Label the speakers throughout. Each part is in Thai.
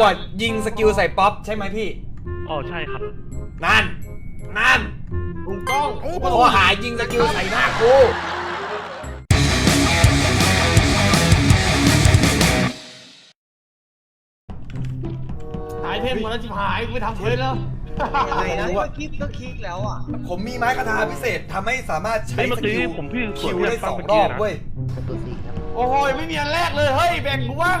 Speaker 1: วดยิงสกิลใส่ป๊อปใช่ไหมพี่
Speaker 2: อ๋อใช่ครับ
Speaker 1: นั่น นั่น
Speaker 3: ลุงกล้อง
Speaker 1: โทรหายิงสกิลใส่หน้ากู
Speaker 3: หายเทมหมดแล้วจิบหายกูไปทำเควสแล้ว
Speaker 4: อะไรนะเมื่อกี้ก็คลิกแล้วอะ
Speaker 1: ผมมีไม้คาถาพิเศษทำให้สามารถใช้
Speaker 2: เฮ้ยเมื่อ
Speaker 1: ส
Speaker 2: กี้
Speaker 1: กิล
Speaker 2: ผมพี่
Speaker 1: คิว
Speaker 2: ขวด
Speaker 1: ได้
Speaker 2: ฟั
Speaker 1: ส
Speaker 2: ง
Speaker 1: อง
Speaker 2: เมื่อ
Speaker 1: ร
Speaker 2: กี้
Speaker 1: อบ
Speaker 2: นะ
Speaker 1: เว้ย
Speaker 3: โอ้ยไม่มีอันแรกเลยเฮ้ยแบ่งกูบ้าง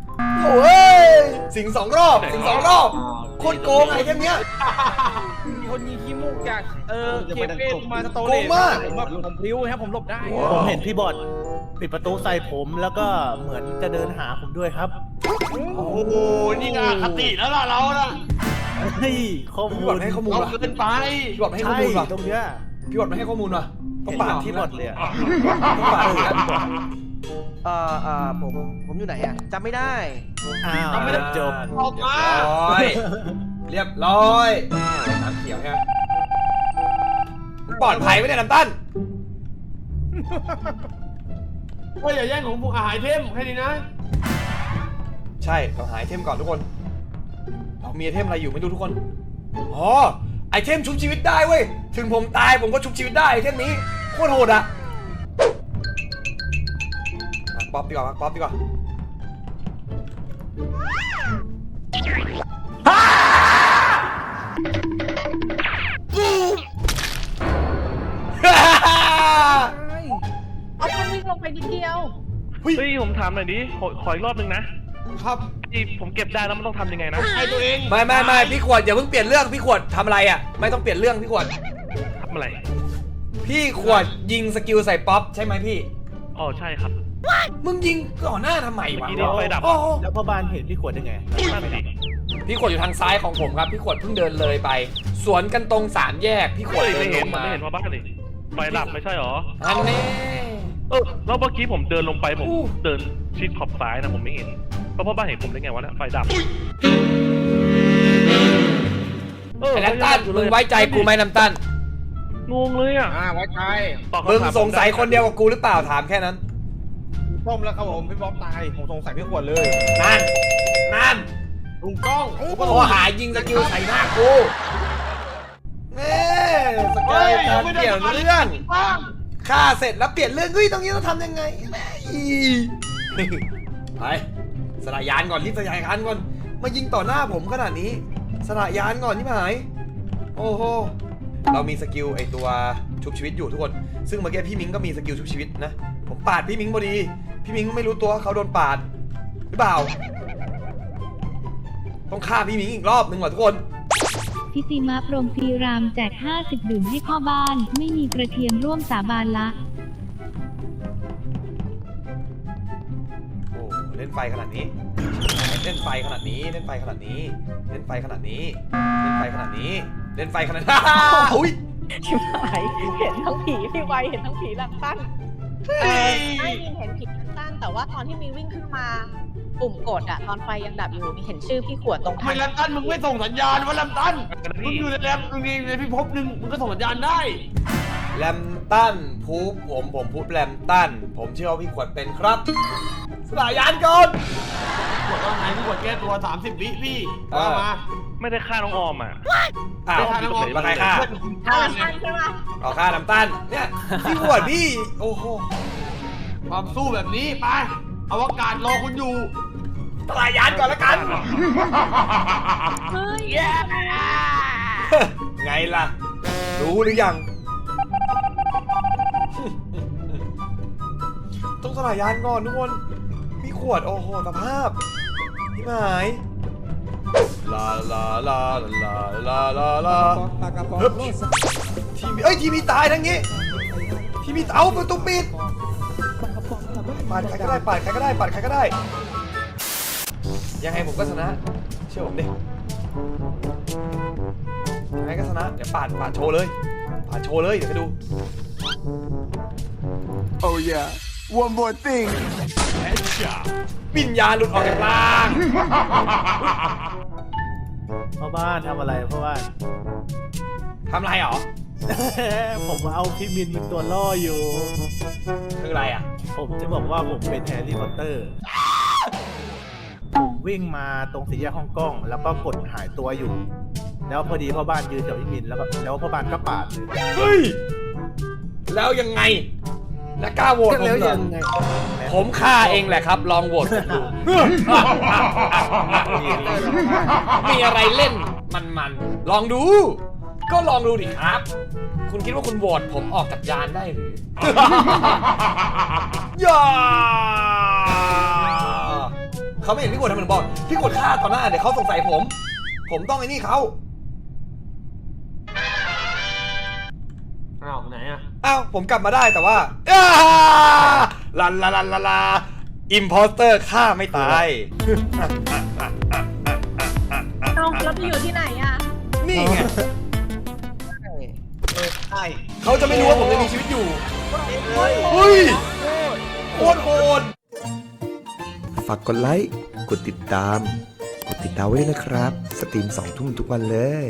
Speaker 1: โอ้ยสิงสองรอบสิงสองรอบโคตรโกงไอ้แค่เนี้ย
Speaker 5: มีคนยิงขี้มูกจากเออเคเป้มาสโต
Speaker 1: โกงมาก
Speaker 5: ผมแบบผมพลิ้วครับผมหลบได้
Speaker 6: ผมเห็นพี่บอดปิดประตูใส่ผมแล้วก็เหมือนจะเดินหาผมด้วยครับ
Speaker 3: โอ้โหนี่ไงคติแล้วล่ะเราน่ะ
Speaker 6: เฮ้ยข้อมู
Speaker 1: พี่
Speaker 6: ล
Speaker 1: บอดให้ข้อมูล
Speaker 3: เรา
Speaker 1: ว่ะ
Speaker 3: เกินไป
Speaker 1: พี่บอดให้ข้อ
Speaker 6: ใช่
Speaker 1: มูลว่ะ
Speaker 6: ตรงเนี้ย
Speaker 1: พี่บอดไม่ให้ข้อมูลว่ะต้องปาดที่
Speaker 6: พี่บอดเลยอะ
Speaker 1: ต้องปาดที่นะ
Speaker 4: เอ่อเอ่อผมผมอยู่ไหนอะจำไม่ได้
Speaker 6: อ้าว
Speaker 3: ทำไม่ได้
Speaker 6: จบ
Speaker 3: ออกมา
Speaker 1: ร้อยเรียบร้อยน้ำเขียวใช่ไหมมันปลอดภัยไหมเนี่ยน้ำตั้น
Speaker 3: เฮ้ยอย่าแย่งของผมอาหารเทมแค่นี้นะ
Speaker 1: ใช่ต้องหาไอเทมก่อนทุกคนเรามีไอเทมอะไรอยู่ไม่รู้ทุกคนอ๋อไอเทมชุบชีวิตได้เว้ยถึงผมตายผมก็ชุบชีวิตได้ไอเทมนี้โคตรโหดอะมา ป๊อปดีกว่ามาป๊อปดีกว่า
Speaker 7: เอาต้องวิ่งลงไปนิดเดียว
Speaker 1: เฮ้ย
Speaker 2: เฮ้ยผมถามหน่อยดิขอขออีกรอบนึงนะครับที่ผมเก็บได้แล้วมันต้องทำยังไงนะ
Speaker 3: ให้ตัวเอง
Speaker 1: ไม่ไม่ไม่พี่ขวดอย่าเพิ่งเปลี่ยนเรื่องพี่ขวดทำอะไรอะ ไม่ต้องเปลี่ยนเรื่องพี่ขวด
Speaker 2: ทำอะไร
Speaker 1: พี่ขวดยิงสกิลใส่ป๊อปใช่ไหมพี่
Speaker 2: อ๋อใช่ครับ
Speaker 1: มึงยิงก่อนหน้าทำไมวะ
Speaker 2: เมื่อกี้นี่ไฟดับ
Speaker 1: โอ้โห
Speaker 6: แล้วพ่อบ้านเห็นพี่ขวดได้ไง
Speaker 2: นั่นสิ
Speaker 1: พี่ขวดอยู่ทางซ้ายของผมครับ พี่ขวดเพิ่งเดินเลยไป สวนกันตรงสามแยก พี่ขวด
Speaker 2: เฮ้ย
Speaker 1: เดิ
Speaker 2: ไม่
Speaker 1: นล
Speaker 2: เห็น
Speaker 1: ง
Speaker 2: ผม
Speaker 1: มา
Speaker 2: ไม่เห็นว่าบ้านเลยไฟดับไม่ใช่หรอ
Speaker 1: อันนี้
Speaker 2: เออแล้วเมื่อกี้ผมเดินลงไปผม
Speaker 1: อู้
Speaker 2: เดินชิดขอบซ้ายนะผมไม่เห็นแล้วพ่อบ้านเห็นผมได้ไงวะเนี่ยไฟดับเออ
Speaker 1: ไอ้น้ำตั้นมึงไว้ใจกูไหมน้ำตั้น
Speaker 2: งงเลยอะ
Speaker 5: อ่าไว้ใจ
Speaker 2: ตอบคำ
Speaker 1: มึง
Speaker 2: ถา
Speaker 1: สงสัยคนเดียวกับกูหรือเปล่าถามแค่นั้น
Speaker 5: ต้มแล้วครับผมพี่บ๊อบตาย ผมสงสัยพี่ขวดเลย
Speaker 1: นั่น นั่น
Speaker 3: ลุงกล้อง
Speaker 1: โทรหายิงสกิลใส่หน้ากูเน่สกายการเปลี่ยนเรื่อง
Speaker 3: บ้าง
Speaker 1: ฆ่าเสร็จแล้วเปลี่ยนเรื่องเฮ้ยตรงนี้ต้องทำยังไงแม่อีไปสลายยานก่อนรีบสลายยานก่อน มายิงต่อหน้าผมขนาดนี้สลายยานก่อนที่หาย โอ้โห เรามีสกิลไอตัวชุบชีวิตอยู่ทุกคน ซึ่งเมื่อกี้พี่มิงก็มีสกิลชุบชีวิตนะ ผมปาดพี่มิงพอดี พี่มิงไม่รู้ตัวว่าเขาโดนปาด หรือเปล่า ต้องฆ่าพี่มิงอีกรอบหนึ่งว่ะทุกคน
Speaker 8: พิติมาพรหมพีรามแจก 50 ดื่มให้พ่อบ้าน ไม่มีกระเทียมร่วมสาบานละ
Speaker 1: โอ้เล่นไฟขนาดนี้ เล่นไฟขนาดนี้ เล่นไฟขนาดนี้ เล่นไฟขนาดนี้ เล่นไฟขนาดนี้ เล่นไฟขนาดนี้อุ้ย
Speaker 7: ชิบหายเห็นทั้งผีพี่ไวเห็นทั้งผีลังตั้นเออไม่มีเห็นผีลังตั้นแต่ว่าตอนที่มีวิ่งขึ้นมาปุ่มกดอะตอนไฟยังดับอยู่มีเห็นชื่อพี่ขวดตรง
Speaker 3: ทำไม
Speaker 7: ทาง
Speaker 3: ลำตันมึงไม่ส่งสัญญาณวะลำตันมึงอยู่ในแรมมึงมีในพิภพหนึ่งมึงก็ส่งสัญญาณได้
Speaker 1: แลมตันพูบผมผมพูบแลมตัน ผมเชื่อว่าพี่ขวดเป็นครับ สลายยานก่อน
Speaker 3: กดว่าไงพี่กดแก้ตัว30วิพี่
Speaker 1: เออ
Speaker 3: ว่ามา
Speaker 2: ไม่ได้ฆ่าน้องออมอะ
Speaker 1: อ้าว
Speaker 3: ไม่ทันแล้ว
Speaker 1: มาใครฆ่า
Speaker 7: ทางตั้นใช่ไหม
Speaker 1: ต่อฆ่าน้ำตันเนี่ยพี่ขวดพี่โอ้โห
Speaker 3: ความสู้แบบนี้ไปอวกาศรอคุณอยู่
Speaker 1: สลายยานก่อนละกัน
Speaker 7: เฮ้ย
Speaker 1: ไงล่ะ รู้หรือยัง ต้องสลายยานก่อนทุกคนพี่ขวดโอ้โหสภาพ พี่หายลาลาลาลาลาลาลาฮึบทีมีเอ้ยทีมีตายทั้งนี้ ทีมีเอาประตูปิดปาดใครก็ได้ปาดใครก็ได้ปาดใครก็ได้ ยังไงผมก็ชนะ เชื่อผมดิยังไงก็ชนะ เดี๋ยวปาดปาดโชว์เลย ปาดโชว์เลยเดี๋ยวไปดู
Speaker 3: Oh yeah one more thing
Speaker 1: วิญญาณหลุดออกจากร่าง
Speaker 6: พ่อบ้านทำอะไรพ่อบ้าน
Speaker 1: ทำไรเหรอ
Speaker 6: ผมเอาพี่มินเป็นตัวล่ออยู่
Speaker 1: คืออะไรอะ
Speaker 6: ผมจะบอกว่าผมเป็นแฮร์รี่พอตเตอร์ ผมวิ่งมาตรงสี่แยกฮ่องกงแล้วก็กดหายตัวอยู่ แล้วพอดีพ่อบ้านยืนกับพี่มินแล้วก็แล้วพ่อบ้านก็ปาดเลย
Speaker 1: เฮ้ย แล้วยังไง แล้วกล้าโหวตผม
Speaker 4: แล้ว
Speaker 1: เหรอ
Speaker 4: ยังไง
Speaker 1: ผมฆ่าเองแหละครับ ลองโหวตผมดูมีอะไรเล่นมันมันๆ ลองดู ก็ลองดูดิครับ คุณคิดว่าคุณโหวตผมออกจากยานได้หรืออย่าเขาไม่เห็นพี่กดทำเหมือนบอกพี่กดฆ่าต่อหน้าเดี๋ยวเขาสงสัยผม ผมต้องไอ้นี่เขา
Speaker 3: อะ
Speaker 1: อ้าวผมกลับมาได้แต่ว่าอ้าลาลาลาลาลาอิมพอสเตอร์ฆ่าไม่ตาย
Speaker 7: เอาแล้วไปอยู่ที่ไหนอะ
Speaker 1: นี่ไง
Speaker 3: ใช่
Speaker 1: เขาจะไม่รู้ว่าผมยังมีชีวิตอยู่เฮ้ยโคตรโหดฝากกดไลค์ กดติดตาม กดติดดาวไว้ด้วยนะครับ สตรีมสองทุ่มทุกวันเลย